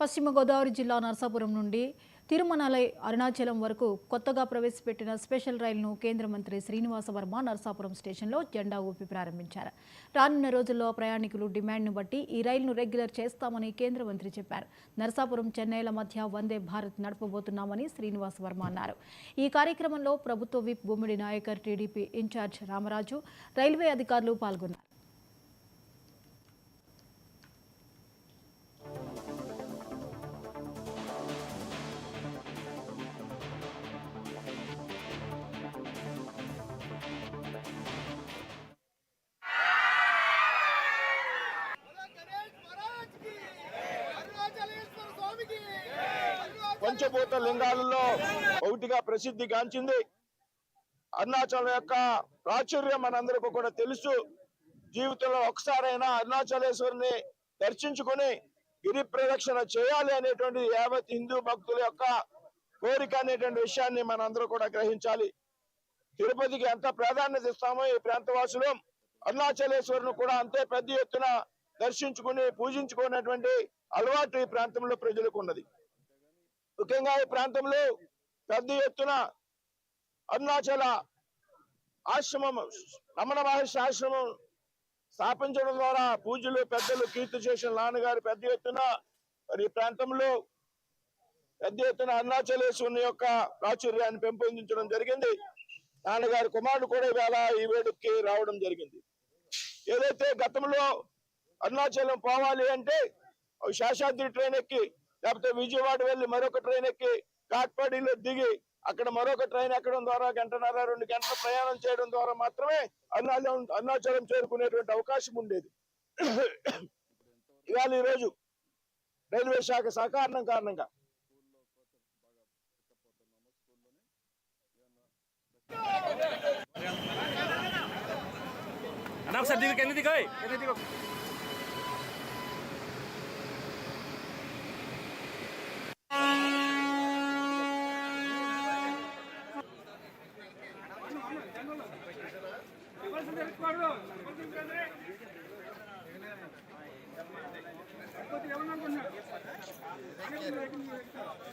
పశ్చిమ గోదావరి జిల్లా నరసాపురం నుండి తిరుమలై అరుణాచలం వరకు కొత్తగా ప్రవేశపెట్టిన స్పెషల్ రైలును కేంద్ర మంత్రి శ్రీనివాస వర్మ నరసాపురం స్టేషన్లో జెండా ఊపి ప్రారంభించారు. రానున్న రోజుల్లో ప్రయాణికులు డిమాండ్ను బట్టి ఈ రైలును రెగ్యులర్ చేస్తామని కేంద్ర మంత్రి చెప్పారు. నరసాపురం చెన్నైల మధ్య వందే భారత్ నడపబోతున్నామని శ్రీనివాస వర్మ అన్నారు. ఈ కార్యక్రమంలో ప్రభుత్వ whip Bhumidi Nayakar TDP incharge Ramaraju railway అధికారులు పాల్గొన్నారు. పంచభూత లింగాలలో ఒకటిగా ప్రసిద్ధి గాంచింది. అరుణాచలం యొక్క ప్రాచుర్యం మనందరికీ కూడా తెలుసు. జీవితంలో ఒకసారైనా అరుణాచలేశ్వరిని దర్శించుకొని గిరి ప్రదక్షిణ చేయాలి అనేటువంటి యావత్ హిందూ భక్తుల యొక్క కోరిక అనేటువంటి విషయాన్ని మనందరూ కూడా గ్రహించాలి. తిరుపతికి ఎంత ప్రాధాన్యత ఇస్తామో ఈ ప్రాంతవాసులు అరుణాచలేశ్వరుని కూడా అంతే పెద్ద ఎత్తున దర్శించుకుని పూజించుకునేటువంటి అలవాటు ఈ ప్రాంతంలో ప్రజలకు ఉన్నది. ముఖ్యంగా ఈ ప్రాంతంలో పెద్ద ఎత్తున అరుణాచల ఆశ్రమం రమణ మహర్షి ఆశ్రమం స్థాపించడం ద్వారా పూజలు పెద్దలు కీర్తి చేసిన నాన్నగారు పెద్ద ఎత్తున మరి ఈ ప్రాంతంలో పెద్ద ఎత్తున అరుణాచలేశ్వరుని యొక్క ప్రాచుర్యాన్ని పెంపొందించడం జరిగింది. నాన్నగారి కుమారుడు కూడా ఇవాళ ఈ వేడుకకి రావడం జరిగింది. ఏదైతే గతంలో అరుణాచలం పోవాలి అంటే శేషాద్రి ట్రైన్ ఎక్కి లేకపోతే విజయవాడ వెళ్ళి మరొక ట్రైన్ ఎక్కి కాట్పాడిలో దిగి అక్కడ మరొక ట్రైన్ ఎక్కడం ద్వారా గంటన్నర రెండు గంటల ప్రయాణం చేయడం ద్వారా మాత్రమే అరుణాచలం అరుణాచలం చేరుకునేటువంటి అవకాశం ఉండేది. ఇవాళ ఈరోజు రైల్వే శాఖ సహకారణం కారణంగా అన్న ఒకసారి దిగు కింద దిగోయ్ కింద దిగు ¿Qué te llaman a la cosa? Te llaman a la?